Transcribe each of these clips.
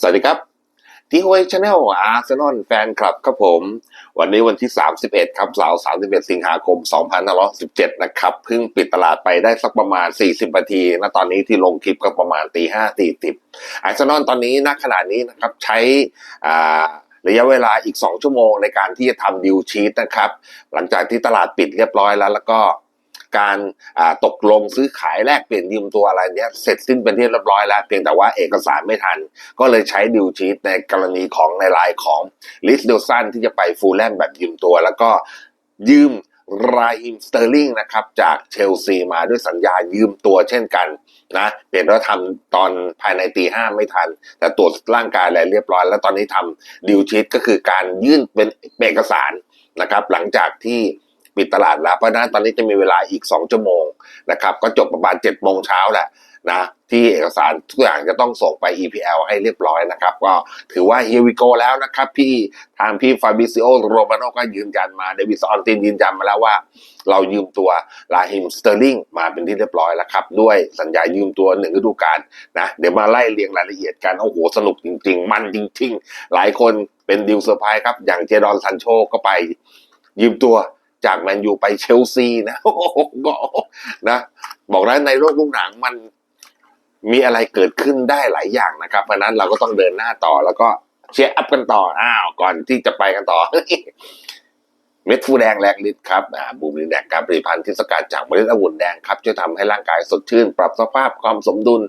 สวัสดีครับที่ฮวยชาแนลอาร์เซนอลแฟนคลับครับผม วันนี้วันที่ 31 ครับเสาร์31 สิงหาคม 2517 นะครับเพิ่งปิดตลาดไปได้สักประมาณ 40 นาทีนะตอนนี้ที่ลงคลิปก็ประมาณตี5 40อาร์เซนอลตอนนี้ณขณะนี้นะครับใช้อ่าระยะเวลาอีก 2 ชั่วโมงในการที่จะทำดิวชีตนะครับ หลังจากที่ตลาดปิดเรียบร้อยแล้ว แล้วก็ การตกลงซื้อขายแลกเปลี่ยนยืมตัวอะไรเนี้ยเสร็จสิ้นเป็นที่เรียบร้อยแล้ว เพียงแต่ว่าเอกสารไม่ทัน ก็เลยใช้ดิวชีตในกรณีของในรายของลิสเดลสันที่จะไปฟูลแลมแบบยืมตัว แล้วก็ยืมรายอิมสเตอร์ลิงนะครับจากเชลซีมาด้วยสัญญายืมตัวเช่นกันนะเปลี่ยนว่าทำตอนภายในตีห้าไม่ทัน แต่ตรวจร่างกายอะไรเรียบร้อย แล้วตอนนี้ทำดิวชีตก็คือการยื่นเป็นเอกสารนะครับ หลังจากที่ ปิดตลาดแล้ว เพราะนั้นตอนนี้จะมีเวลาอีก 2 ชั่วโมงนะครับก็จบประมาณ7จ็ดโมงเช้าแหละนะที่เอกสารทุกอย่างจะต้องส่งไป EPL ให้เรียบร้อยนะครับ ก็ถือว่า here we go แล้วนะครับ พี่ทางพี่ฟาบิซิโอโรมาโนก็ยืนยันมาเดวิสออนตินยืนยันมาแล้วว่า เรายืมตัวลาฮิมสเตอร์ลิงมาเป็นที่เรียบร้อยแล้วครับ ด้วยสัญญายืมตัวหนึ่งฤดูกาลนะเดี๋ยวมาไล่เรียงรายละเอียดกันโอ้โหสนุกจริง ๆ มันจริง ๆ หลายคนเป็นดิวเซอร์ไพรส์ครับอย่างเจดอนซันโชก็ไปยืมตัว จากแมนยูไปเชลซีนะโอ้โหนะ บอกแล้วในโลกลูกหนังมันมีอะไรเกิดขึ้นได้หลายอย่างนะครับ เพราะนั้นเราก็ต้องเดินหน้าต่อแล้วก็เชียร์อัพกันต่อ อ้าว ก่อนที่จะไปกันต่อ เม็ดฟูแดงแลกฤทธิ์ครับบูมลินแดกการผลิตภัณฑ์ที่สกัดจากเมล็ดองุ่นแดงครับช่วยทำให้ร่างกายสดชื่น ปรับสภาพความสมดุล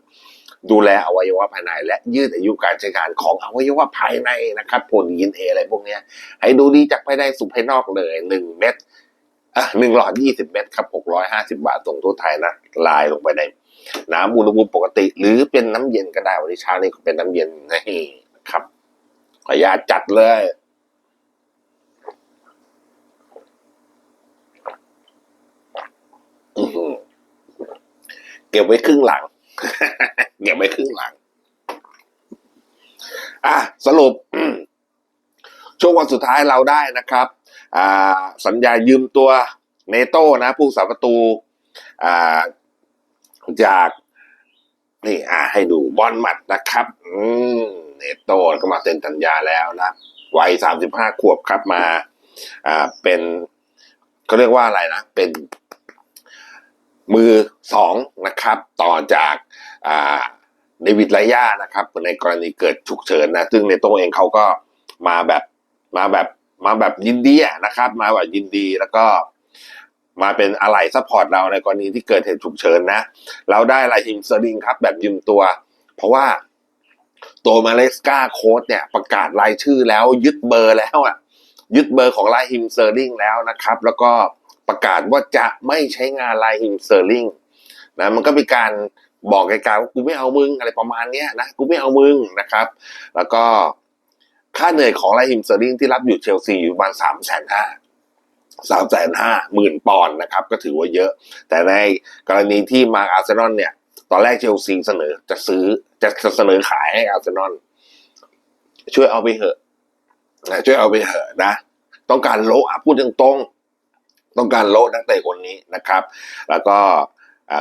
ดูแลอวัยวะภายใน และยืดอายุการใช้งานของอวัยวะภายในนะครับโปรตีนเออะไรพวกนี้ให้ดูดีจากภายในสู่ภายนอกเลยหนึ่งเม็ด อะหนึ่งหลอดยี่สิบเม็ดครับหกร้อยห้าสิบาทส่งทั่วไทยนะลายลงไปในน้ำอุณหภูมิปกติ หรือเป็นน้ำเย็นก็ได้วันนี้เช้านี้เป็นน้ำเย็นนี่ครับ ขออนุญาจัดเลยเก็บไว้ครึ่งหลัง เก็บไว้ครึ่งหลัง อะสรุป ช่วงวันสุดท้ายเราได้นะครับสัญญายืมตัวเนโต้นะผู้สาประตูาจากนี่อ่าให้ดูบอลหมัดนะครับ อืมเนโต้ก็มาเซ็นสัญญาแล้วนะวัยสามสิบห้าขวบครับมา อ่าเป็นเขาเรียกว่าอะไรนะ เป็น มือสองนะครับ ต่อจากอ่าเดวิดไลยานะครับ ในกรณีเกิดฉุกเฉินนะ ซึ่งในโต้เองเขาก็มาแบบ มาแบบมาแบบยินดีนะครับ มาแบบยินดีแล้วก็มาเป็นอะไรซัพพอร์ตเราในกรณีที่เกิดเหตุฉุกเฉินนะ เราได้ไลฮิมเซอร์ลิงครับ แบบยืมตัว เพราะว่าตัวมาเลสกาโค้ดเนี่ย ประกาศรายชื่อแล้วยึดเบอร์แล้วอะ ยึดเบอร์ของไลฮิมเซอร์ลิงแล้วนะครับ แล้วก็ประกาศว่าจะไม่ใช้งานไลฮิมเซอร์ลิงนะมันก็มีการบอกไกลๆว่ากูไม่เอามึงอะไรประมาณเนี้ยนะกูไม่เอามึงนะครับ แล้วก็ ค่าเหนื่อยของไลฮิมเซอร์ลิงที่รับอยู่เชลซีอยู่ประมาณสามแสนห้าสามแสนห้าหมื่นปอนด์นะครับ ก็ถือว่าเยอะ แต่ในกรณีที่มาอาร์เซนอลเนี่ย ตอนแรกเชลซีเสนอจะซื้อจะจะเสนอขายให้อาร์เซนอลช่วยเอาไปเถอะช่วยเอาไปเถอะนะ ต้องการโลอะพูดตรงๆต้องการโลนักเตะคนนี้นะครับ แล้วก็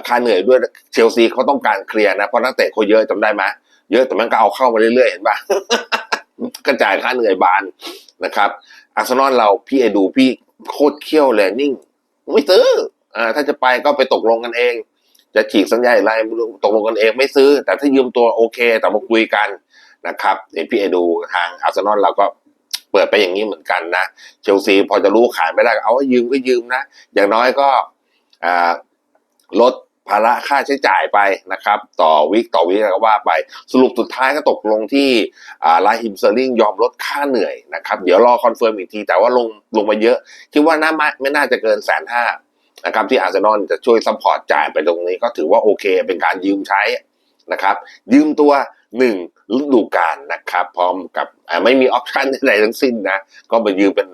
ค่าเหนื่อยด้วยเชลซีเขาต้องการเคลียร์นะเพราะนักเตะเขาเยอะจำได้ไหมเยอะแต่มันก็เอาเข้ามาเรื่อยๆเห็นปะ กระจายค่าเหนื่อยบานนะครับ อาร์เซนอลเราพี่ไอดูพี่โคตรเขี้ยวเลยนิ่ง ไม่ซื้ออ่าถ้าจะไปก็ไปตกลงกันเอง จะฉีกสัญญาอะไรไม่รู้ตกลงกันเองไม่ซื้อ แต่ถ้ายืมตัวโอเค แต่มาคุยกันนะครับเดี๋ยวพี่ไอดูทางอาร์เซนอลเราก็เปิดไปอย่างนี้เหมือนกันนะเชลซีพอจะรู้ขายไม่ได้เอายืมก็ยืมนะ อย่างน้อยก็ลด ภาระค่าใช้จ่ายไปนะครับ ต่อวิกต่อวิกก็ว่าไป สรุปสุดท้ายก็ตกลงที่อ่าลาฮิมเซอร์ลิงยอมลดค่าเหนื่อยนะครับ เดี๋ยวรอคอนเฟิร์มอีกที แต่ว่าลงลงมาเยอะ คิดว่าน่าไม่ไม่น่าจะเกินแสนห้านะครับ ที่อาร์เซนอลจะช่วยซัพพอร์ตจ่ายไปตรงนี้ก็ถือว่าโอเค เป็นการยืมใช้นะครับ ยืมตัวหนึ่งฤดูกาลนะครับ พร้อมกับไม่มีออปชั่นใดทั้งสิ้นนะ ก็มายืมเป็น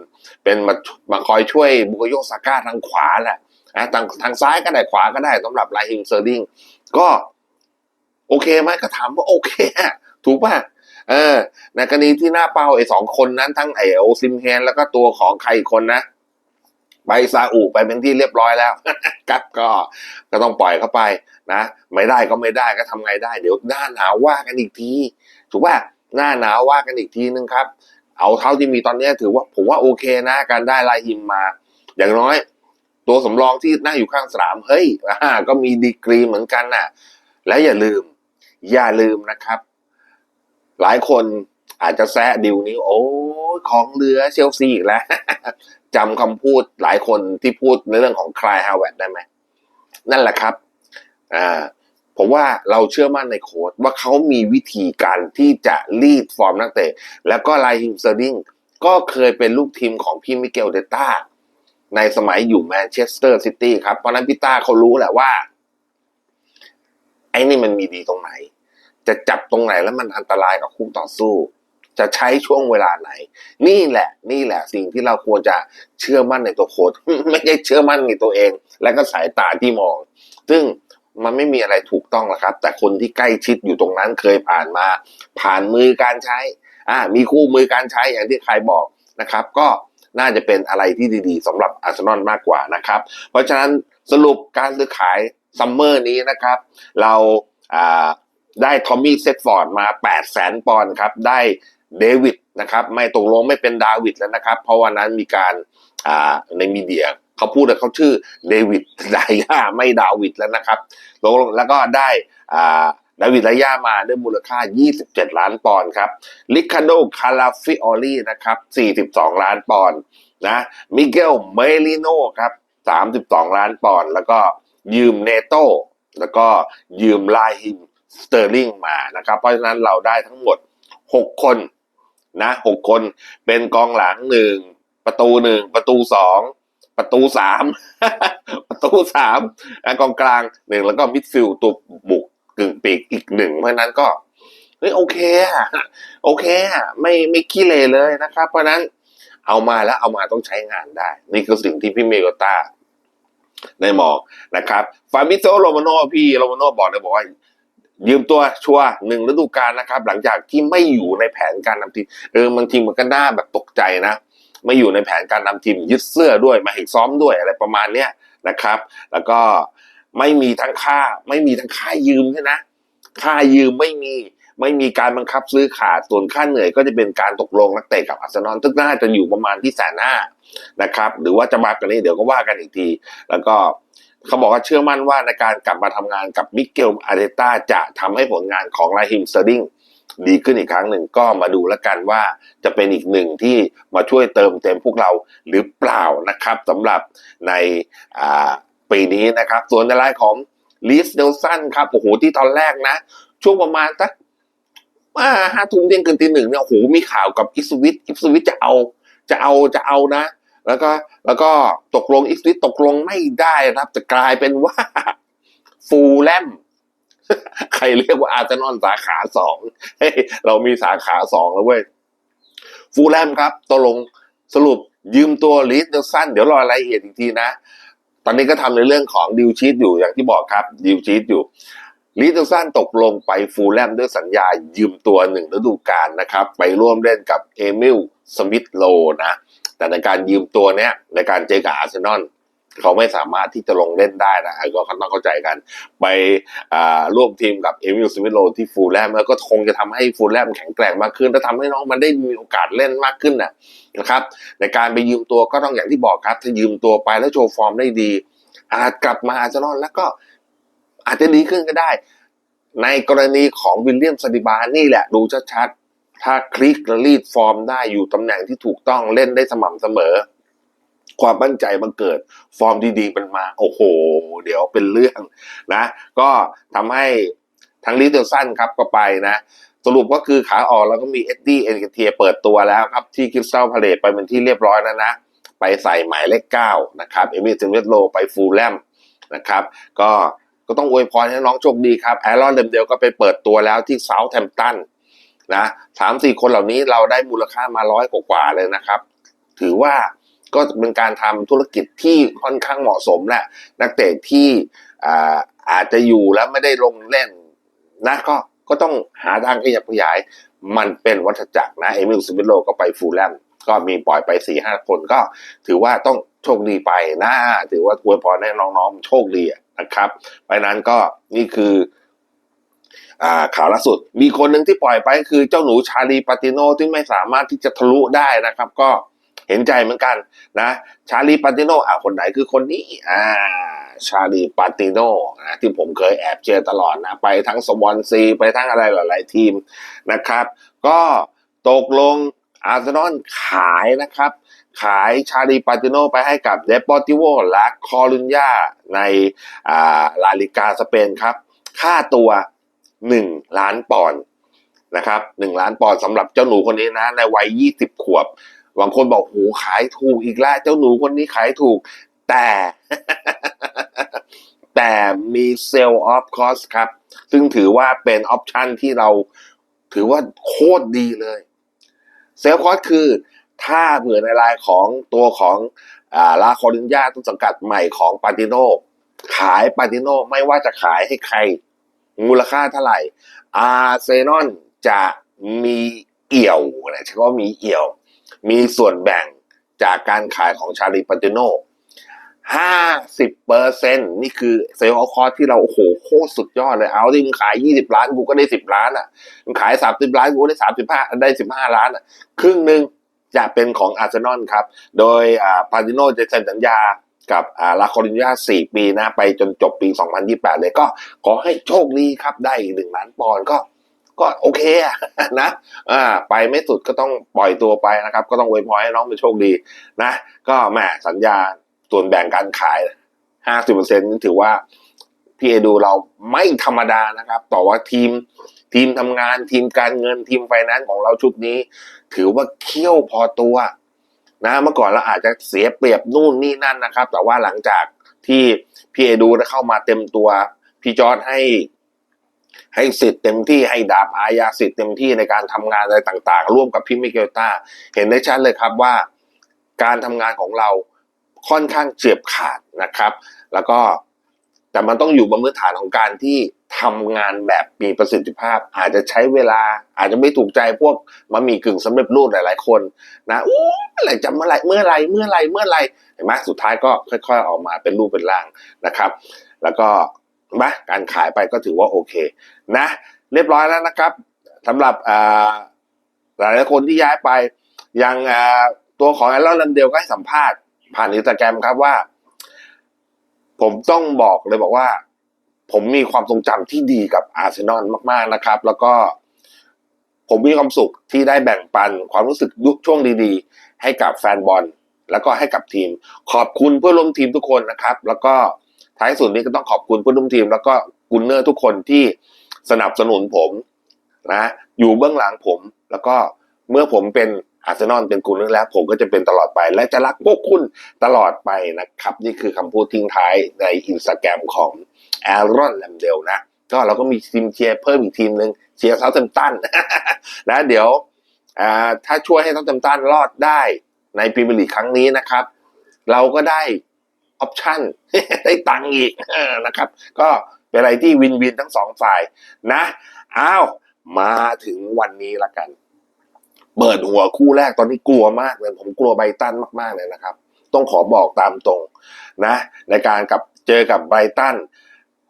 เป็นมามาคอยช่วยบุกโยซาก้าทางขวาแหละ นะทางทางซ้ายก็ได้ขวาก็ได้สำหรับไลฮิมเซอร์ลิงก็โอเคไหมก็ถามว่าโอเค ถูกป่ะเออในกรณีที่หน้าเป้าไอ้สองคนนั้นทั้งไอโอซิมแฮนแล้วก็ตัวของใครอีกคนนะไปซาอุไปเป็นที่เรียบร้อยแล้วครับก็ก็ต้องปล่อยเข้าไปนะ ไม่ได้ก็ไม่ได้ก็ทำไงได้ เดี๋ยวหน้าหนาวว่ากันอีกที ถูกป่ะหน้าหนาวว่ากันอีกทีนึงครับ เอาเท่าที่มีตอนนี้ถือว่าผมว่าโอเคนะ การได้ลายฮิมมา อย่างน้อย ตัวสำรองที่นั่งอยู่ข้างสนามเฮ้ยอ่าก็มีดีกรีเหมือนกันน่ะ และอย่าลืม อย่าลืมนะครับ หลายคนอาจจะแซะดิวนี้ โอ้ของเรือเชลซีอีกแล้วจำคำพูดหลายคนที่พูดในเรื่องของคลายฮาวเวิร์ดได้ไหม นั่นแหละครับอ่าผมว่าเราเชื่อมั่นในโค้ดว่าเขามีวิธีการที่จะรีดฟอร์มนักเตะ แล้วก็ไลฮิมเซอร์ดิงก็เคยเป็นลูกทีมของพี่มิเกลเดต้า ในสมัยอยู่แมนเชสเตอร์ซิตี้ครับ เพราะนั้นพี่ต้าเขารู้แหละว่า ไอ้นี่มันมีดีตรงไหน จะจับตรงไหนแล้วมันอันตรายกับคู่ต่อสู้ จะใช้ช่วงเวลาไหน นี่แหละ นี่แหละสิ่งที่เราควรจะเชื่อมั่นในตัวโค้ดไม่ใช่เชื่อมั่นในตัวเอง และก็สายตาที่มอง ซึ่งมันไม่มีอะไรถูกต้องหรอกครับ แต่คนที่ใกล้ชิดอยู่ตรงนั้นเคยผ่านมา ผ่านมือการใช้ อ่า มีคู่มือการใช้อย่างที่ใครบอกนะครับ ก็ น่าจะเป็นอะไรที่ดีๆสำหรับอาร์เซนอลมากกว่านะครับ เพราะฉะนั้นสรุปการซื้อขายซัมเมอร์นี้นะครับ เราได้ทอมมี่เซตฟอร์ดมา 8 0 0แสนปอนด์ครับ ได้เดวิดนะครับ ไม่ตกลงไม่เป็นดาวิดแล้วนะครับ เพราะวันนั้นมีการในมีเดียเขาพูดว่เขาชื่อเดวิดไดย่าไม่ดาวิดแล้วนะครับตกลงแล้วก็ได้อ่า ดาวิดไดย่ามาด้วยมูลค่า 27 ล้านปอนด์ครับลิคาโดคาราฟิออลี่นะครับ 42 ล้านปอนด์นะมิเกลเมลิโนครับ 32 ล้านปอนด์แล้วก็ยืมเนโตแล้วก็ยืมลาฮิมสเตอร์ลิงมานะครับ เพราะฉะนั้นเราได้ทั้งหมด 6 คนนะหกคนเป็นกองหลังหนึ่งประตูหนึ่งประตูสองประตูสามประตูสามแล้วกองกลางหนึ่งแล้วก็มิดฟิลด์ตัวบุก กึ่งปีกอีกหนึ่งเพราะนั้นก็เฮ้ยโอเคอะโอเคอะไม่ไม่ขี้เลยเลยนะครับ เพราะนั้นเอามาแล้วเอามาต้องใช้งานได้ นี่คือสิ่งที่พี่เมโกต้าได้มองนะครับฟาบิโซโรมาโนพี่โรมาโนบอกเลยบอกว่า ยืมตัวชัวหนึ่งฤดูกาลนะครับ หลังจากที่ไม่อยู่ในแผนการนำทีมเออบางทีมันก็น่าแบบตกใจนะ ไม่อยู่ในแผนการนำทีมยึดเสื้อด้วยมาให้ซ้อมด้วยอะไรประมาณเนี้ยนะครับ แล้วก็ ไม่มีทั้งค่า ไม่มีทั้งค่ายืมด้วยนะ ค่ายืมไม่มีไม่มีการบังคับซื้อขาดส่วนค่าเหนื่อยก็จะเป็นการตกลงนักเตะกับอาร์เซนอลซึ่งน่าจะอยู่ประมาณที่แสนห้านะครับหรือว่าจะมากกว่านี้เดี๋ยวก็ว่ากันอีกที แล้วก็เขาบอกว่าเชื่อมั่นว่าในการกลับมาทำงานกับมิเกลอาร์เตต้าจะทำให้ผลงานของลาฮิมสเตอร์ดิงดีขึ้นอีกครั้งหนึ่งก็มาดูแล้วกันว่าจะเป็นอีกหนึ่งที่มาช่วยเติมเต็มพวกเราหรือเปล่านะครับสำหรับในอ่า ปีนี้นะครับ ส่วนในรายของลีสเดลสันครับโอ้โหที่ตอนแรกนะ ช่วงประมาณสักห้าทุ่มเที่ยงคืนตีหนึ่งเนี่ยโอ้โหมีข่าวกับอิสวิตอิสวิตจะเอาจะเอาจะเอานะ แล้วก็แล้วก็ตกลงอิสวิตตกลงไม่ได้นะครับจะกลายเป็นว่าฟูลแลมใครเรียกว่าอาร์เซนอลสาขาสองเฮ้ยเรามีสาขาสองแล้วเว้ยฟูลแลมครับตกลงสรุปยืมตัวลีสเดลสันเดี๋ยวรอรายละเอียดอีกทีนะ ตอนนี้ก็ทำในเรื่องของดิวชีตอยู่อย่างที่บอกครับดิวชีตอยู่ลีสเดลสันตกลงไปฟูลแลมด้วยสัญญายืมตัวหนึ่งฤดูกาลนะครับ ไปร่วมเล่นกับเอมิลสมิธโลนะ แต่ในการยืมตัวเนี้ยในการเจอกับอาร์เซนอล เขาไม่สามารถที่จะลงเล่นได้นะไอ้ก็ต้องเข้าใจกัน ไปร่วมทีมกับเอมิลสมิธโลที่ฟูลแลมแล้วก็คงจะทำให้ฟูลแลมแข็งแกร่งมากขึ้นและทำให้น้องมันได้มีโอกาสเล่นมากขึ้นนะนะครับ ในการไปยืมตัวก็ต้องอย่างที่บอกครับ ถ้ายืมตัวไปแล้วโชว์ฟอร์มได้ดี อาจกลับมาอาร์เซนอลแล้วก็อาจจะดีขึ้นก็ได้ ในกรณีของวิลเลียมสติบานี่แหละดูชัดๆถ้าคลิกและรีดฟอร์มได้อยู่ตำแหน่งที่ถูกต้องเล่นได้สม่ำเสมอ ความมั่นใจมันเกิด ฟอร์มดีๆมันมา โอ้โห เดี๋ยวเป็นเรื่องนะ ก็ทำให้ทั้งลิเทลสั้นครับก็ไปนะ สรุปก็คือขาออกแล้วก็มีเอ็ดดี้เอ็นเทียเปิดตัวแล้วครับ ที่คริสตัลพาเลตไปเป็นที่เรียบร้อยแล้วนะ ไปใส่หมายเลขเก้านะครับ เอมิเซนเวตโลไปฟูลแลมนะครับ ก็ก็ต้องอวยพรให้น้องโชคดีครับแอรอนเดมเดลก็ไปเปิดตัวแล้วที่เซาท์แฮมป์ตันนะสามสี่คนเหล่านี้เราได้มูลค่ามาร้อยกว่าเลยนะครับ ถือว่า ก็เป็นการทำธุรกิจที่ค่อนข้างเหมาะสมแหละนักเตะที่อ่าอาจจะอยู่แล้วไม่ได้ลงเล่นนะก็ก็ต้องหาทางขยับขยาย มันเป็นวัฏจักรนะ เอมิลสมิโลก็ไปฟูลแลมก็มีปล่อยไปสี่ห้าคนก็ถือว่าต้องโชคดีไปนะถือว่าอวยพรให้น้องๆโชคดีนะครับเพราะฉะนั้นก็นี่คืออ่าข่าวล่าสุด มีคนหนึ่งที่ปล่อยไปคือเจ้าหนูชาลีปาติโนที่ไม่สามารถที่จะทะลุได้นะครับ ก็ เห็นใจเหมือนกันนะชาลีปาติโนอ่าคนไหนคือคนนี้อ่าชาลีปาติโนนะที่ผมเคยแอบเชียร์ตลอดนะไปทั้งสวอนซีไปทั้งอะไรหลาย ๆ ทีมนะครับ ก็ตกลงอาร์เซนอลขายนะครับ ขายชาลีปาติโนไปให้กับเดปอติโวและคอลุญญาในอ่าลาลิกาสเปนครับ ค่าตัวหนึ่งล้านปอนด์นะครับหนึ่งล้านปอนด์สำหรับเจ้าหนูคนนี้นะในวัยยี่สิบขวบ บางคนบอกโหขายถูกอีกแล้วเจ้าหนูคนนี้ขายถูก แต่ แต่มีเซลล์ออฟคอสครับ ซึ่งถือว่าเป็นออปชันที่เราถือว่าโคตรดีเลยเซลล์คอสคือถ้าเผื่อในรายของตัวของอ่าลาคอรินยาต้นสังกัดใหม่ของปาติโนขายปาติโนไม่ว่าจะขายให้ใคร มูลค่าเท่าไหร่อาร์เซนอลจะมีเอี่ยวนะใช้คำว่ามีเอี่ยว มีส่วนแบ่งจากการขายของชาลีปาติโนห้าสิบเปอร์เซ็นนี่คือเซลล์คอร์ที่เรา โอ้โห โคตรสุดยอดเลย เอาที่มึงขายยี่สิบล้าน กูก็ได้สิบล้านอะมึงขายสามสิบล้าน กูได้สามสิบห้าได้สิบห้าล้านอะ ครึ่งหนึ่งจะเป็นของอาร์เซนอลครับ โดยอ่าปาติโนจะเซ็นสัญญากับอ่าลาคอรินยาสี่ปีนะ ไปจนจบปี 2028 เลยก็ขอให้โชคดีครับ ได้อีกหนึ่งล้านปอนด์ก็ ก็โอเคอะนะอ่าไปไม่สุดก็ต้องปล่อยตัวไปนะครับ ก็ต้องอวยพรให้น้องเป็นโชคดีนะ ก็แหมสัญญาส่วนแบ่งการขาย50%นี่ถือว่าพี่เอดูเราไม่ธรรมดานะครับ ต่อว่าทีมทีมทำงานทีมการเงินทีมไฟแนนซ์ของเราชุดนี้ ถือว่าเขี้ยวพอตัวนะเมื่อก่อนเราอาจจะเสียเปรียบนู่นนี่นั่นนะครับ แต่ว่าหลังจากที่พี่เอดูได้เข้ามาเต็มตัว พี่จอร์ดให้ ให้สิทธิ์เต็มที่ให้ดาบอาญาสิทธิ์เต็มที่ในการทำงานอะไรต่างๆ ร่วมกับพี่มิเกลตาเห็นได้ชัดเลยครับว่า การทำงานของเราค่อนข้างเฉียบขาดนะครับ แล้วก็แต่มันต้องอยู่บนพื้นฐานของการที่ทำงานแบบมีประสิทธิภาพ อาจจะใช้เวลา อาจจะไม่ถูกใจพวกมามีกึ่งสำเร็จรูปหลาย ๆ คนนะอู้เมื่อไหร่จะเมื่อไหร่เมื่อไหร่เมื่อไหร่เมื่อไหร่เห็นไหมสุดท้ายก็ค่อย ๆ ออกมาเป็นรูปเป็นร่างนะครับ แล้วก็ นไหมการขายไปก็ถือว่าโอเคนะ เรียบร้อยแล้วนะครับสำหรับอ่าหลายคนที่ย้ายไปยังอ่าตัวของแอลลอนลันเดลก็ให้สัมภาษณ์ผ่านอินสตาแกรมครับว่า ผมต้องบอกเลยบอกว่า ผมมีความทรงจำที่ดีกับอาร์เซนอลมาก ๆนะครับ แล้วก็ผมมีความสุขที่ได้แบ่งปันความรู้สึกยุคช่วงดีๆ ให้กับแฟนบอล แล้วก็ให้กับทีม ขอบคุณเพื่อนร่วมทีมทุกคนนะครับ แล้วก็ ท้ายสุดนี้ก็ต้องขอบคุณเพื่อนร่วมทีม แล้วก็กุนเนอร์ทุกคนที่สนับสนุนผมนะอยู่เบื้องหลังผม แล้วก็เมื่อผมเป็นอาร์เซนอลเป็นกุนเนอร์แล้ว ผมก็จะเป็นตลอดไป และจะรักพวกคุณตลอดไปนะครับ นี่คือคำพูดทิ้งท้ายในอินสตาแกรมของแอรอนแลมเดลนะก็เราก็มีทีมเชียร์เพิ่มอีกทีมหนึ่งเชียร์เซาท์แฮมป์ตันนะเดี๋ยวถ้าช่วยให้เซาท์แฮมป์ตันรอดได้ในพรีเมียร์ลีกครั้งนี้นะครับ เราก็ได้ ออปชั่นได้ตังค์อีกนะครับ ก็เป็นอะไรที่วินวินทั้งสองฝ่ายนะอ้าวมาถึงวันนี้ละกัน เปิดหัวคู่แรกตอนนี้กลัวมากเลย ผมกลัวไบตันมากๆเลยนะครับ ต้องขอบอกตามตรงนะ ในการกับเจอกับไบตัน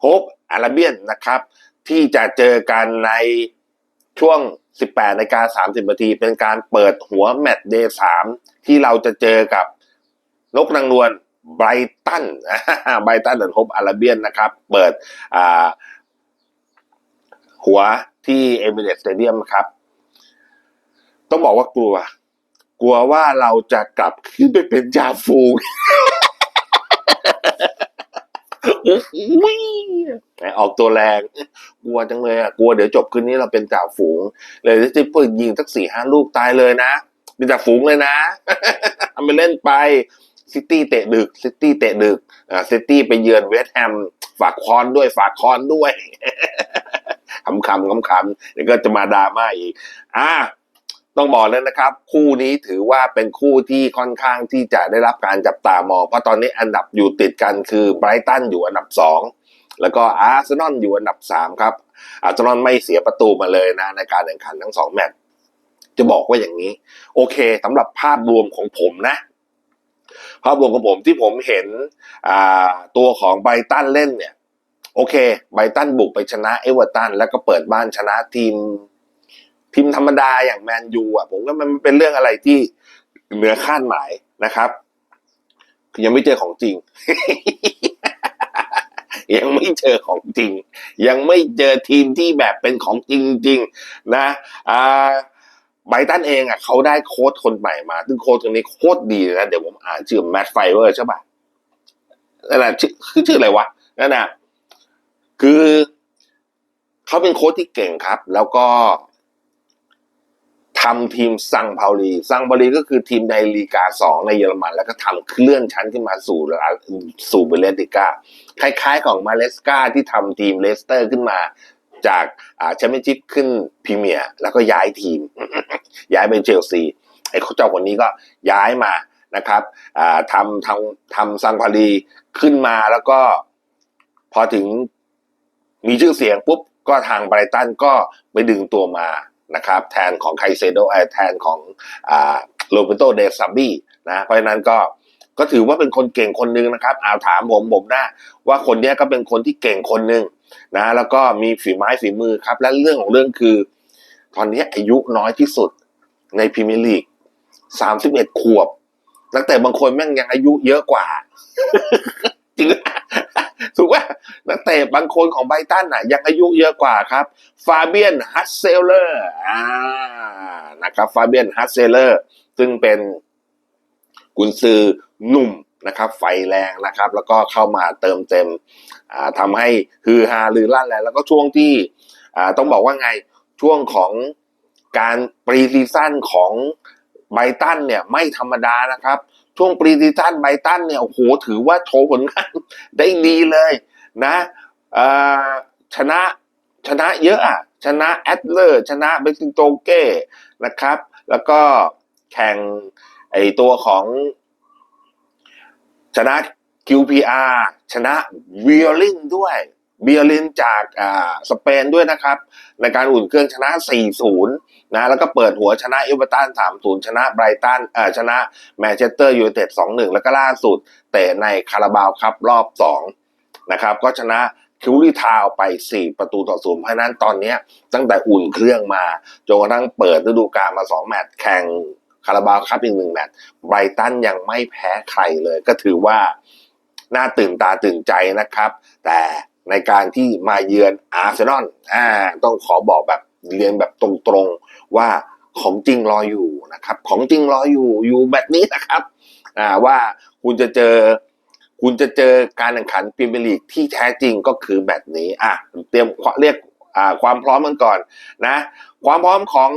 โฮปอาราเบียนนะครับ ที่จะเจอกันในช่วง 18นาฬิกา30นาทีเป็นการเปิดหัวแมตช์เดย์3ที่เราจะเจอกับนกนางนวล ไบรตันไบรตันเดนโฮปอาราเบียนนะครับ เปิดอ่าหัวที่เอมิเรตสเตเดียมครับ ต้องบอกว่ากลัว กลัวว่าเราจะกลับขึ้นไปเป็นจ่าฝูงอุ๊ยออกตัวแรง กลัวจังเลยอะ กลัวเดี๋ยวจบคืนนี้เราเป็นจ่าฝูง เลยที่เพิ่งยิงสักสี่ห้าลูกตายเลยนะ เป็นจ่าฝูงเลยนะทำไปเล่นไป ซิตี้เตะดึกซิตี้เตะดึกอ่าซิตี้ไปเยือนเวสต์แฮมฝากคอนด้วยฝากคอนด้วยคำคำคำคำเดี๋ยวก็จะมาดราม่าอีก อ่าต้องบอกเลยนะครับ คู่นี้ถือว่าเป็นคู่ที่ค่อนข้างที่จะได้รับการจับตามอง เพราะตอนนี้อันดับอยู่ติดกันคือไบรตันอยู่อันดับสองแล้วก็อาร์เซนอลอยู่อันดับสามครับ อาร์เซนอลไม่เสียประตูมาเลยนะ ในการแข่งขันทั้งสองแมตช์จะบอกว่าอย่างนี้ โอเคสำหรับภาพรวมของผมนะ ภาพรวมของผมที่ผมเห็นอ่าตัวของไบตันเล่นเนี่ย โอเค ไบตันบุกไปชนะเอเวอร์ตันแล้วก็เปิดบ้านชนะทีม ทีมธรรมดาอย่างแมนยูอะผมว่ามันเป็นเรื่องอะไรที่เหนือคาดหมายนะครับยังไม่เจอของจริง ยังไม่เจอของจริง ยังไม่เจอทีมที่แบบเป็นของจริงจริงๆนะอ่า ไบตันเองอะเขาได้โค้ชคนใหม่มา ซึ่งโค้ชคนนี้โคตรดีนะ เดี๋ยวผมอ่านชื่อแมตไฟเวอร์ใช่ป่ะนั่นแหละชื่อชื่ออะไรวะ นั่นน่ะ คือเขาเป็นโค้ชที่เก่งครับ แล้วก็ทำทีมซังเปาลีซังเปาลีก็คือทีมในลีกาสองในเยอรมัน แล้วก็ทำเคลื่อนชั้นขึ้นมาสู่สู่เบเลติก้าคล้ายๆของมาเลสกาที่ทำทีมเลสเตอร์ขึ้นมา จากแชมเปี้ยนชิพขึ้นพรีเมียร์แล้วก็ย้ายทีม ย้ายไปเชลซีไอ้เจ้าคนนี้ก็ย้ายมานะครับทำทำทำซังพาลีขึ้นมาแล้วก็พอถึงมีชื่อเสียงปุ๊บ ก็ทางไบรตันก็ไปดึงตัวมานะครับ แทนของไคเซโดเอ่อแทนของโรเบโตเดซับบี้นะเพราะฉะนั้นก็ก็ถือว่าเป็นคนเก่งคนหนึงนะครับ เอาถามผมผมนะว่าคนนี้ก็เป็นคนที่เก่งคนหนึ่ง นะแล้วก็มีฝีไม้ฝีมือครับ และเรื่องของเรื่องคือ ตอนนี้อายุน้อยที่สุดในพรีเมียร์ลีกสามสิบเอ็ดขวบตั้งแต่บางคนแม่งยังอายุเยอะกว่าจริงถูกป่ะนักเตะบางคนของไบตันน่ะ ยังอายุเยอะกว่าครับ ฟาเบียนฮัสเซลเลอร์อ่านะครับ ฟาเบียนฮัสเซลเลอร์ ซึ่งเป็นกุนซือหนุ่ม นะครับไฟแรงนะครับแล้วก็เข้ามาเติมเต็มอ่าทำให้ฮือฮาลือลั่นแล้วแล้วก็ช่วงที่ต้องบอกว่าไงช่วงของการปรีซีซั่นของไบตันเนี่ยไม่ธรรมดานะครับ ช่วงปรีซีซั่นไบตันเนี่ยโอ้โหถือว่าโชว์ผลงานได้ดีเลยนะชนะชนะเยอะอะชนะแอดเลอร์ชนะเบซิงโตเก้นะครับ แล้วก็แข่งไอตัวของ ชนะ QPR ชนะเวียลินด้วยเบียลินจากอ่าสเปนด้วยนะครับ ในการอุ่นเครื่องชนะ 4-0 นะแล้วก็เปิดหัวชนะเอเวอร์ตัน 3-0 ชนะไบรตันเอ่อชนะแมนเชสเตอร์ยูไนเต็ด 2-1 แล้วก็ล่าสุด เตะในคาราบาวครับรอบ 2 นะครับ ก็ชนะคิวริทาวไป 4 ประตูต่อศูนย์เพราะนั้นตอนนี้ตั้งแต่อุ่นเครื่องมาจนกระทั่งเปิดฤดูกาลมา 2 แมตช์แข่ง คาราบาวครับอีกหนึ่งแมตช์ไบรตันยังไม่แพ้ใครเลย ก็ถือว่าน่าตื่นตาตื่นใจนะครับ แต่ในการที่มาเยือนอาร์เซนอลอ่าต้องขอบอกแบบเรียนแบบตรงๆว่าของจริงรออยู่นะครับ ของจริงรออยู่อยู่แบบนี้นะครับอ่าว่าคุณจะเจอ คุณจะเจอการแข่งขันพรีเมียร์ลีกที่แท้จริงก็คือแบบนี้อะเตรียมเรียกความพร้อมกันก่อนนะ ความพร้อมของ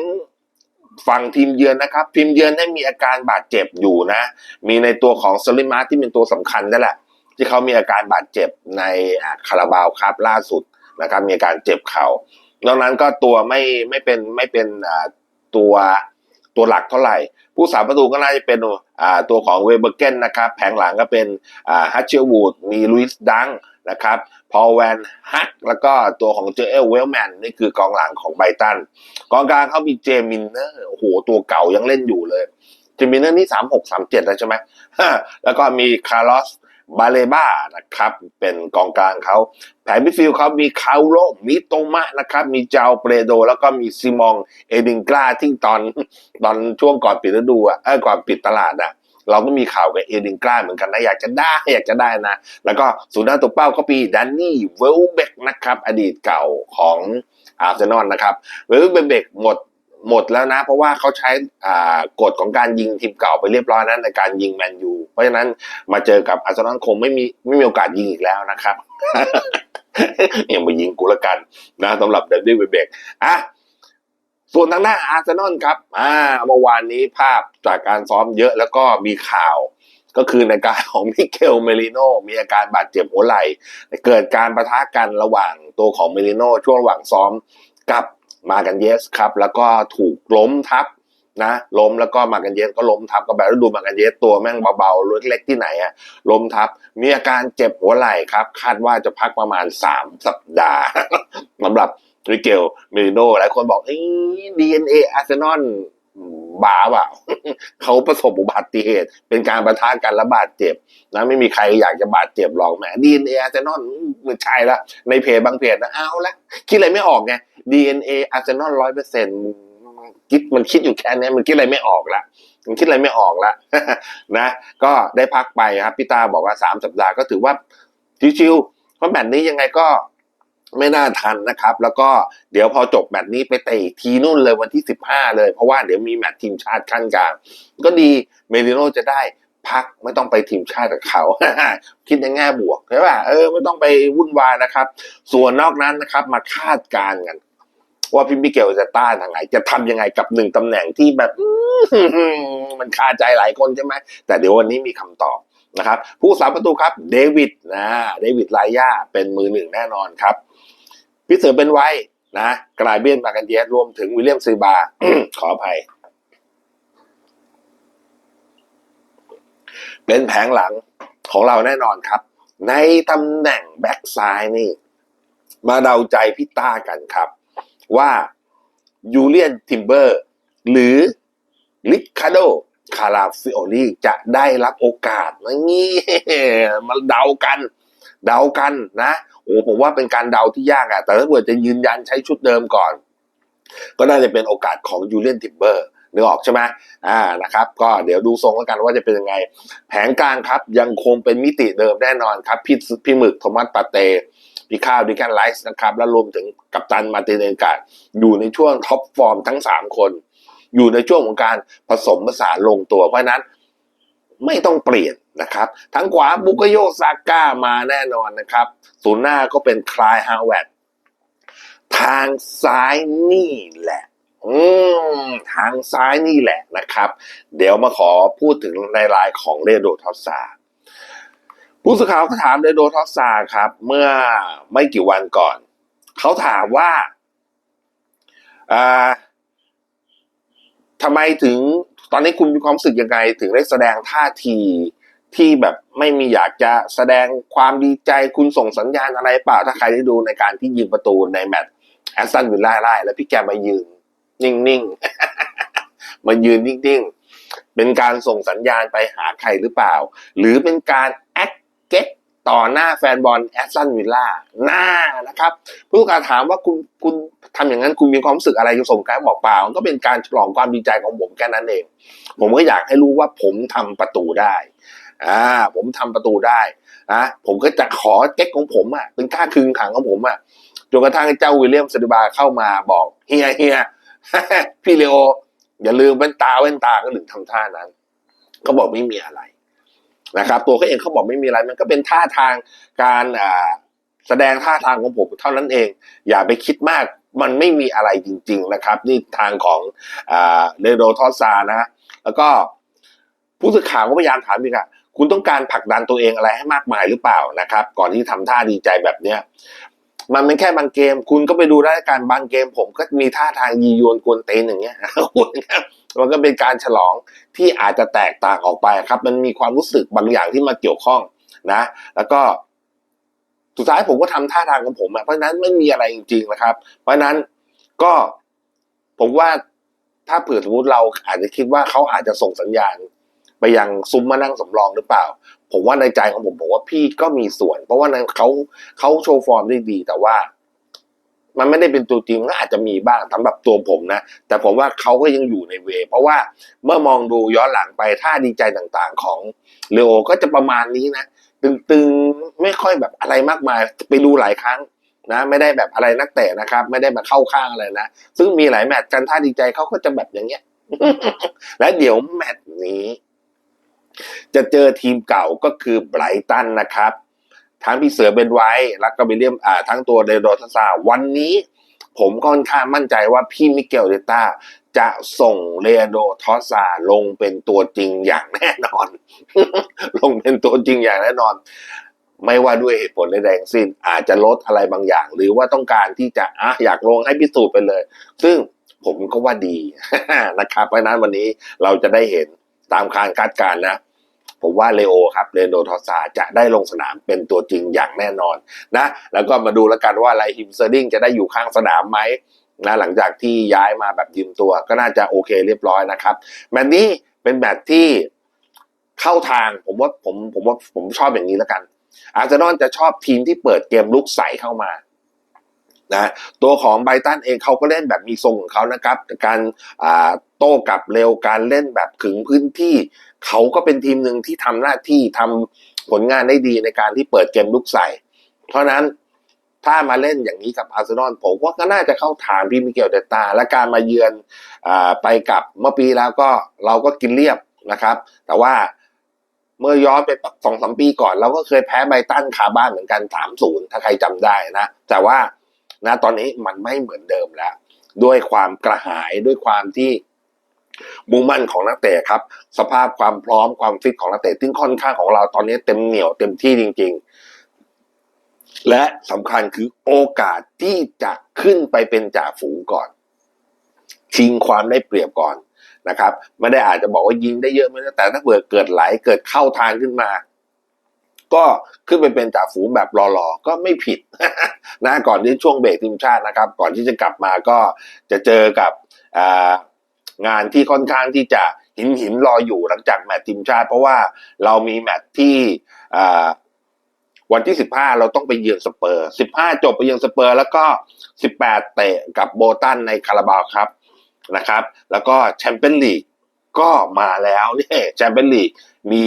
ฝั่งทีมเยือนนะครับ ทีมเยือนได้มีอาการบาดเจ็บอยู่นะ มีในตัวของสลิมาที่เป็นตัวสำคัญนั่นแหละ ที่เขามีอาการบาดเจ็บในคาราบาวครับล่าสุดนะครับมีอาการเจ็บเข่านอกนั้นก็ตัวไม่ไม่เป็นไม่เป็นตัวตัวหลักเท่าไหร่ ผู้สาประตูก็น่าจะเป็นตัวของเวเบอร์เกนนะครับแผงหลังก็เป็นฮัตเชลวูดมีลุยส์ดังนะครับ พอลแวนฮักแล้วก็ตัวของเจอเอลเวลแมนนี่คือกองหลังของไบตันกองกลางเขามีเจมินเนอร์โอ้โหตัวเก่ายังเล่นอยู่เลยเจมินเนอร์นี่สามหกสามเจ็ดแล้วใช่ไหมแล้วก็มีคาร์ลอสบาเลบ้านะครับ เป็นกองกลางเขาแผนมิดฟิลด์เขามีคาโรมีโตมะนะครับ มีเจ้าเปรโด แล้วก็มีซิมอง เอดิงกลาที่ตอนตอนช่วงก่อนปิดฤดูอะก่อนปิดตลาดอะ เราก็มีข่าวกับเอดิงกล้าเหมือนกันนะอยากจะได้อยากจะได้นะ แล้วก็ศูนย์หน้าตัวเป้าก็มีแดนนี่เวลเบกนะครับ อดีตเก่าของอาร์เซนอลนะครับเวลเบกหมดหมดแล้วนะ เพราะว่าเขาใช้อ่ากฎของการยิงทีมเก่าไปเรียบร้อยนั้นในการยิงแมนยูเพราะฉะนั้นมาเจอกับอาร์เซนอลคงไม่มีไม่มีโอกาสยิงอีกแล้วนะครับอย่ามายิงกูละกันนะสำหรับเดนนี่เวลเบกอะ ส่วนทางหน้าอาร์เซนอลครับอ่าเมื่อวานนี้ภาพจากการซ้อมเยอะแล้วก็มีข่าวก็คือในการของมิเกลเมลิโนมีอาการบาดเจ็บหัวไหล่เกิดการประทะกันระหว่างตัวของเมลิโนช่วงระหว่างซ้อมกับมากันเยสครับ แล้วก็ถูกล้มทับนะล้มแล้วก็มากันเยสก็ล้มทับก็แบบแล้วดูมากันเยสตัวแม่งเบาๆเล็กๆที่ไหนอะล้มทับ มีอาการเจ็บหัวไหล่ครับ คาดว่าจะพักประมาณสามสัปดาห์สำหรับ ริเกลเมริโนหลายคนบอกเอ้ดีเอ็นเออาร์เซนอลบาเปล่าเขาประสบอุบัติเหตุ เป็นการประทะกันและบาดเจ็บนะไม่มีใครอยากจะบาดเจ็บหรอกแหมดีเอ็นเออาร์เซนอลไม่ใช่ละในเพจบางเพจนะเอาละคิดอะไรไม่ออกไงดีเอ็นเออาร์เซนอลร้อยเปอร์เซ็นต์คิดมันคิดอยู่แค่นี้มันคิดอะไรไม่ออกละมันคิดอะไรไม่ออกละนะ ก็ได้พักไปครับพี่ตาบอกว่าสามสัปดาห์ก็ถือว่าชิวๆเพราะแมตช์นี้ยังไงก็ ไม่น่าทันนะครับ แล้วก็เดี๋ยวพอจบแมตช์นี้ไปเตะทีนู่นเลยวันที่สิบห้าเลย เพราะว่าเดี๋ยวมีแมตช์ทีมชาติขั้นกลาง ก็ดีเมริโนจะได้พักไม่ต้องไปทีมชาติกับเขา คิดในแง่บวกใช่ป่ะเออไม่ต้องไปวุ่นวายนะครับ ส่วนนอกนั้นนะครับมาคาดการณ์กัน ว่าพี่มิเกลจะต้านทางไหนจะทำยังไงกับหนึ่งตำแหน่งที่แบบมันคาใจหลายคนใช่ไหมแต่เดี๋ยววันนี้มีคำตอบนะครับ ผู้สาประตูครับเดวิดนะเดวิดไลย่าเป็นมือหนึ่งแน่นอนครับ พี่เสือเป็นไว้นะกลายเบียนมากันเยสรวมถึงวิลเลียมซีบา ขออภัย เป็นแผงหลังของเราแน่นอนครับ ในตำแหน่งแบ็กซ้ายนี่ มาเดาใจพี่ต้ากันครับ ว่ายูเลียนทิมเบอร์ หรือลิคาโดคาราฟิโอลีจะได้รับโอกาสนี่มาเดากัน เดากันนะโอ้ผมว่าเป็นการเดาที่ยากอะแต่ถ้าเกิดจะยืนยันใช้ชุดเดิมก่อน ก็น่าจะเป็นโอกาสของยูเลียนทิมเบอร์นึกออกใช่ไหมอ่า นะครับ ก็เดี๋ยวดูทรงแล้วกันว่าจะเป็นยังไง แผงกลางครับยังคงเป็นมิติเดิมแน่นอนครับ พี่พี่หมึกโทมัสปาเต พี่ข้าวดิแคนไลส์นะครับ แล้วรวมถึงกัปตันมาตินเอนการ์ดอยู่ในช่วงท็อปฟอร์มทั้งสามคน อยู่ในช่วงของการผสมผสานลงตัว เพราะนั้น ไม่ต้องเปลี่ยนนะครับทางขวาบุกโยซาก้ามาแน่นอนนะครับศูนย์หน้าก็เป็นคลายฮาวเวดทางซ้ายนี่แหละ อืมทางซ้ายนี่แหละนะครับ เดี๋ยวมาขอพูดถึงในรายของเรโดทอสซาผู้สื่อข่าวก็ถามเรโดทอสซาครับ เมื่อไม่กี่วันก่อน เขาถามว่าอ่าทำไมถึง ตอนนี้คุณมีความรู้สึกยังไงถึงได้แสดงท่าทีที่แบบไม่มีอยากจะแสดงความดีใจคุณส่งสัญญาณอะไรเปล่าถ้าใครได้ดูในการที่ยิงประตูในแมตช์แอสตันวิลล่าไล่แล้วพี่แกมายืน นิ่งๆมายืนนิ่งๆ เป็นการส่งสัญญาณไปหาใครหรือเปล่า หรือเป็นการแอคเก็ต ต่อหน้าแฟนบอลแอสตันวิลล่าหน้านะครับผู้การถามว่าคุณคุณทำอย่างนั้นคุณมีความรู้สึกอะไรจะส่งการบอกเปล่ามันก็เป็นการฉลองความดีใจของผมแค่นั้นเอง ผมก็อยากให้รู้ว่าผมทำประตูได้อ่าผมทำประตูได้นะผมก็จะขอเก๊กของผมอะเป็นค่าคืนขังของผมอะจนกระทั่งเจ้าวิลเลียมสติบาเข้ามาบอกเฮียเฮียพี่เลโอ อย่าลืมแว่นตาแว่นตาก็ถึงทำท่านั้นเขาบอกไม่มีอะไร นะครับ ตัวเขาเองเขาบอกไม่มีอะไรมันก็เป็นท่าทางการแสดงท่าทางของผมเท่านั้นเอง อย่าไปคิดมากมันไม่มีอะไรจริง ๆนะครับ นี่ทางของเรโดทอสซานะ แล้วก็ผู้สื่อข่าวก็พยายามถามอีกอะคุณต้องการผลักดันตัวเองอะไรให้มากมายหรือเปล่านะครับ ก่อนที่ทำท่าดีใจแบบเนี้ยมันเป็นแค่บางเกม คุณก็ไปดูได้การบางเกมผมก็มีท่าทางยียวนกวนเตนอย่างเงี้ย มันก็เป็นการฉลองที่อาจจะแตกต่างออกไปครับ มันมีความรู้สึกบางอย่างที่มาเกี่ยวข้องนะ แล้วก็สุดท้ายผมก็ทำท่าทางของผมอะเพราะนั้นไม่มีอะไรจริง ๆนะครับ เพราะนั้นก็ผมว่าถ้าเผื่อสมมติเราอาจจะคิดว่าเขาอาจจะส่งสัญญาณ ไปยังซุ้มมานั่งสำรองหรือเปล่า ผมว่าในใจของผมผมว่าพี่ก็มีส่วน เพราะว่าในเขาเขาโชว์ฟอร์มได้ดีแต่ว่า มันไม่ได้เป็นตัวจริงก็อาจจะมีบ้างสำหรับตัวผมนะ แต่ผมว่าเขาก็ยังอยู่ในเว เพราะว่าเมื่อมองดูย้อนหลังไปท่าดีใจต่างๆของเลโอก็จะประมาณนี้นะ ตึงๆไม่ค่อยแบบอะไรมากมายไปดูหลายครั้งนะไม่ได้แบบอะไรนักเตะนะครับ ไม่ได้มาเข้าข้างอะไรนะ ซึ่งมีหลายแมตช์กันท่าดีใจเขาก็จะแบบอย่างเงี้ย และเดี๋ยวแมตช์นี้ จะเจอทีมเก่าก็คือไบรตันนะครับ ทั้งพี่เสือเบนไว้แล้วก็วิลเลียมอ่าทั้งตัวเดโดทาซาวันนี้ผมค่อนข้างมั่นใจว่าพี่มิเกลเดต้าจะส่งเรโดทอสซาลงเป็นตัวจริงอย่างแน่นอน ลงเป็นตัวจริงอย่างแน่นอน ไม่ว่าด้วยเหตุผลใดๆทั้งสิ้น อาจจะลดอะไรบางอย่าง หรือว่าต้องการที่จะอะอยากลงให้พิสูจน์ไปเลย ซึ่งผมก็ว่าดีนะครับ เพราะฉะนั้นวันนี้เราจะได้เห็นตามการคาดการณ์นะ ผมว่าเลโอครับเรโดทอสซาจะได้ลงสนามเป็นตัวจริงอย่างแน่นอนนะแล้วก็มาดูแล้วกันว่าไลฮิมเซอร์ดิงจะได้อยู่ข้างสนามไหมนะหลังจากที่ย้ายมาแบบยืมตัวก็น่าจะโอเคเรียบร้อยนะครับแมตช์นี้เป็นแมตช์ที่เข้าทางผมว่าผมผมว่าผมชอบอย่างนี้แล้วกัน อาร์เซนอลจะชอบทีมที่เปิดเกมลุกใสเข้ามา นะตัวของไบตันเองเขาก็เล่นแบบมีทรงของเขานะครับ การโต้กลับเร็วการเล่นแบบขึงพื้นที่ เขาก็เป็นทีมหนึ่งที่ทำหน้าที่ทำผลงานได้ดีในการที่เปิดเกมลุกใส่ เพราะนั้นถ้ามาเล่นอย่างนี้กับอาร์เซนอลผมว่าก็น่าจะเข้าทางพี่มิเกลเดตา และการมาเยือนอไปกับเมื่อปีแล้วก็เราก็กินเรียบนะครับ แต่ว่าเมื่อย้อนไปสองสามปีก่อน เราก็เคยแพ้ไบตันคาบ้านเหมือนกันสามศูนย์ถ้าใครจำได้นะ แต่ว่า นะตอนนี้มันไม่เหมือนเดิมแล้ว ด้วยความกระหายด้วยความที่มุ่งมั่นของนักเตะครับ สภาพความพร้อมความฟิตของนักเตะที่ค่อนข้างของเราตอนนี้เต็มเหนียวเต็มที่จริง ๆ และสำคัญคือโอกาสที่จะขึ้นไปเป็นจ่าฝูงก่อน ชิงความได้เปรียบก่อนนะครับ ไม่ได้อาจจะบอกว่ายิงได้เยอะไม่ได้แต่ถ้าเกิดเกิดไหลเกิดเข้าทางขึ้นมา ก็ขึ้นไปเป็นจ่าฝูงแบบรอๆก็ไม่ผิดนะก่อนที่ช่วงเบรกทีมชาตินะครับ ก่อนที่จะกลับมาก็จะเจอกับงานที่ค่อนข้างที่จะหินหินรออยู่หลังจากแมตช์ทีมชาติ เพราะว่าเรามีแมตช์ที่วันที่สิบห้าเราต้องไปเยือนสเปอร์สิบห้าจบไปเยือนสเปอร์ แล้วก็สิบแปดเตะกับโบตันในคาราบาวครับนะครับ แล้วก็แชมเปี้ยนลีกก็มาแล้วเนี่ยแชมเปี้ยนลีกมี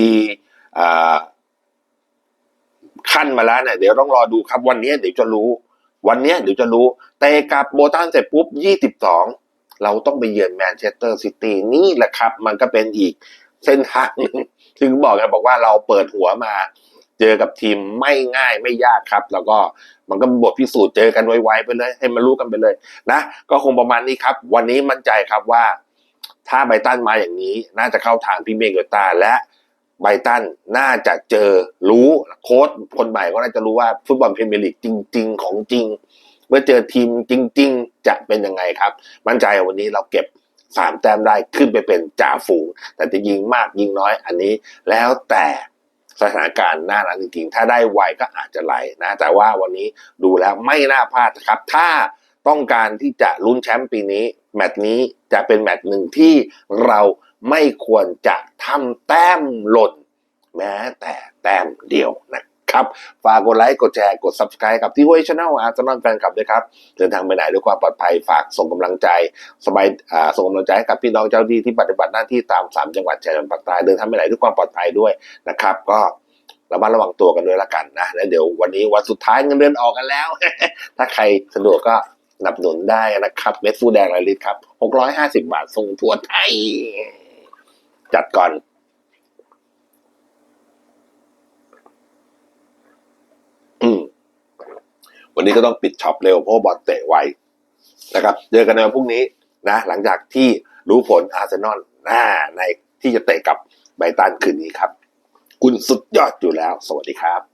อ่า ขั้นมาแล้วเนี่ยเดี๋ยวต้องรอดูครับวันนี้เดี๋ยวจะรู้ วันนี้เดี๋ยวจะรู้เตะกับโบตันเสร็จปุ๊บยี่สิบสองเราต้องไปเยือนแมนเชสเตอร์ซิตี้นี่แหละครับ มันก็เป็นอีกเส้นทางนึงถึงบอกไงบอกว่าเราเปิดหัวมา เจอกับทีมไม่ง่ายไม่ยากครับ แล้วก็มันก็บทพิสูจน์เจอกันไวๆไปเลย ให้มันรู้กันไปเลยนะก็คงประมาณนี้ครับ วันนี้มั่นใจครับว่า ถ้าไบตันมาอย่างนี้ น่าจะเข้าทางพี่เมเกลตาและ ไบตันน่าจะเจอรู้โค้ชคนใหม่ก็น่าจะรู้ว่าฟุตบอลพรีเมียร์ลีกจริง ๆ ของจริง เมื่อเจอทีมจริง ๆ จะเป็นยังไงครับ มั่นใจวันนี้เราเก็บสามแต้มได้ขึ้นไปเป็นจ่าฝูง แต่จะยิงมากยิงน้อยอันนี้ แล้วแต่สถานการณ์หน้านั้นจริงๆ ถ้าได้ไวก็อาจจะไหลนะ แต่ว่าวันนี้ดูแล้วไม่น่าพลาดนะครับ ถ้าต้องการที่จะลุ้นแชมป์ปีนี้ แมตช์นี้จะเป็นแมตช์หนึ่งที่เราไม่ควรจะ ทำแต้มหล่น แม้แต่แต้มเดียวนะครับ ฝากกดไลค์กดแชร์กด subscribe กับที่ห้วยช anel อาร์ตนอนแฟนคลับด้วยครับ เดินทางไปไหนด้วยความปลอดภัยฝากส่งกำลังใจ สบายส่งกำลังใจให้กับพี่น้องเจ้าหน้าที่ที่ปฏิบัติหน้าที่ตามสามจังหวัดชายแดนภาคใต้เดินทางไปไหนด้วยความปลอดภัยด้วยนะครับ ก็ระมัดระวังตัวกันด้วยละกันนะแล้วเดี๋ยววันนี้วันสุดท้ายเงินเดือนออกกันแล้ว ถ้าใครสะดวกก็สนับสนุนได้นะครับเม็ดฟูแดงไรลิตรครับ 650 บาทส่งทั่วไทย จัดก่อน อืมวันนี้ก็ต้องปิดช็อปเร็วเพราะบอลเตะไวนะครับ เจอกันในวันพรุ่งนี้นะ หลังจากที่รู้ผลอาร์เซนอลนะในที่จะเตะกับไบตันคืนนี้ครับ คุณสุดยอดอยู่แล้ว สวัสดีครับ